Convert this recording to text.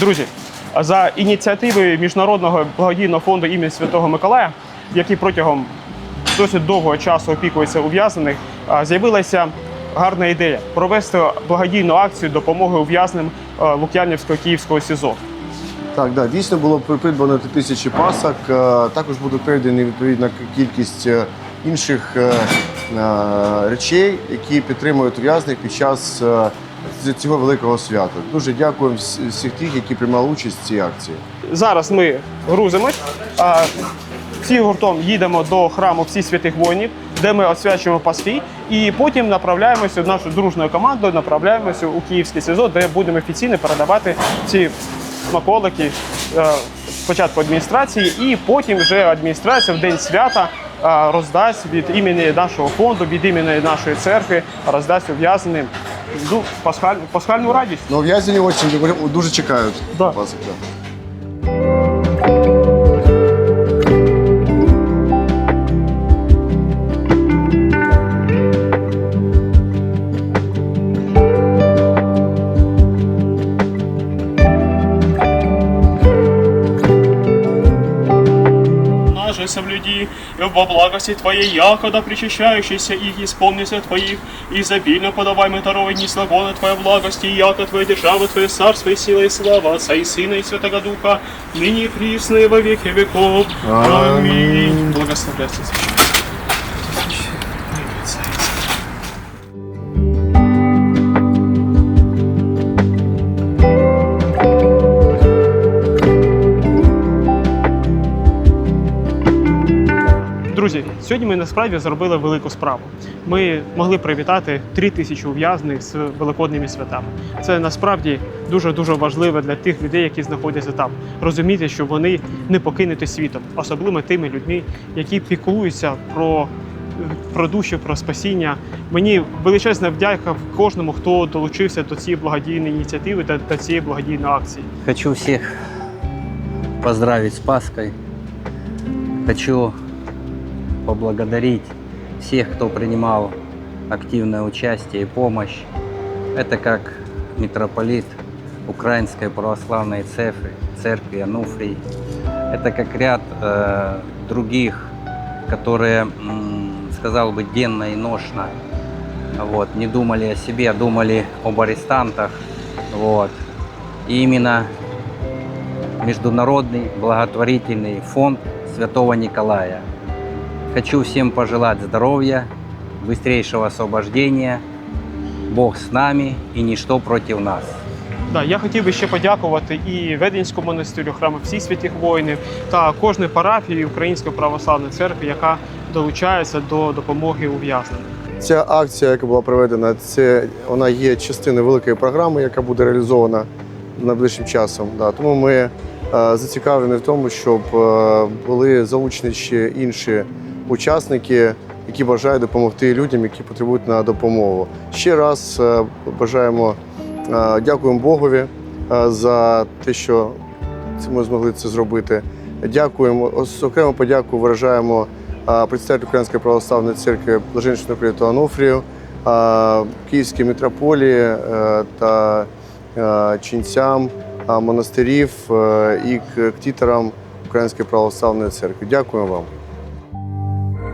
Друзі, за ініціативою міжнародного благодійного фонду імені Святого Миколая, який протягом досить довгого часу опікується ув'язнених, з'явилася гарна ідея провести благодійну акцію допомоги ув'язненим Лук'янівського Київського СІЗО. Так, да, дійсно було придбано тисячі пасок. Також буде передані відповідна кількість е, інших е, речей, які підтримують ув'язнених під час е, цього великого свята. Дуже дякуємо всіх тих, які приймали участь в цій акції. Зараз ми грузимось. Всі гуртом їдемо до храму всіх святих воїнів, де ми освячуємо паски, і потім направляємося нашою дружною командою, направляємося у Київське СІЗО, де будемо офіційно передавати ці смаколики е, спочатку адміністрації, і потім вже адміністрація в день свята е, роздасть від імені нашого фонду, від імені нашої церкви, роздасть ув'язненим ну, пасхаль, пасхальну радість. Ну, ув'язнені очень дуже чекають Да. Вас, Да. Наже соблюди во благости Твоей, якода причащающийся их исполнится Твоих, и изобильно подавай мы даровой не славоны Твоя благости, и яко Твоя держава, Твоя царство и сила и слава Отца и Сына и Святого Духа, ныне и присно и во веки веков. Аминь. Благословляйте священник. Друзі, сьогодні ми насправді зробили велику справу. Ми могли привітати три тисячі ув'язнених з великодними святами. Це насправді дуже дуже важливо для тих людей, які знаходяться там. Розуміти, що вони не покинуті світом, особливо тими людьми, які піклуються про. Про душу, про спасіння. Мені величезна вдяка кожному, хто долучився до цієї благодійної ініціативи та до цієї благодійної акції. Хочу всех поздравить с Пасхой. Хочу поблагодарить всех, кто принимал активное участие и помощь. Это как митрополит Украинской православной церкви, церкви Ануфрий. Это как ряд э, других, которые, сказал бы, денно и ношно вот, не думали о себе, а думали об арестантах. Вот. И именно Международный благотворительный фонд Святого Николая. Хочу всем пожелать здоровья, быстрейшего освобождения. Бог с нами и ничто против нас. Да, я хотів би ще подякувати і Веденському монастирю, храму всіх святих воїнів та кожної парафії Української православної церкви, яка долучається до допомоги ув'язненим. Ця акція, яка була проведена, це вона є частиною великої програми, яка буде реалізована найближчим часом. Да. Тому ми е, зацікавлені в тому, щоб е, були залучені ще інші учасники, які бажають допомогти людям, які потребують на допомогу. Ще раз е, бажаємо е, дякуємо Богові е, за те, що ми змогли це зробити. Дякуємо. Окремо подяку виражаємо представителю Української православної церкви Блаженщину Криту Ануфрію, Київській митрополії та ченцям монастирів і ктіторам Української православної церкви. Дякуємо вам.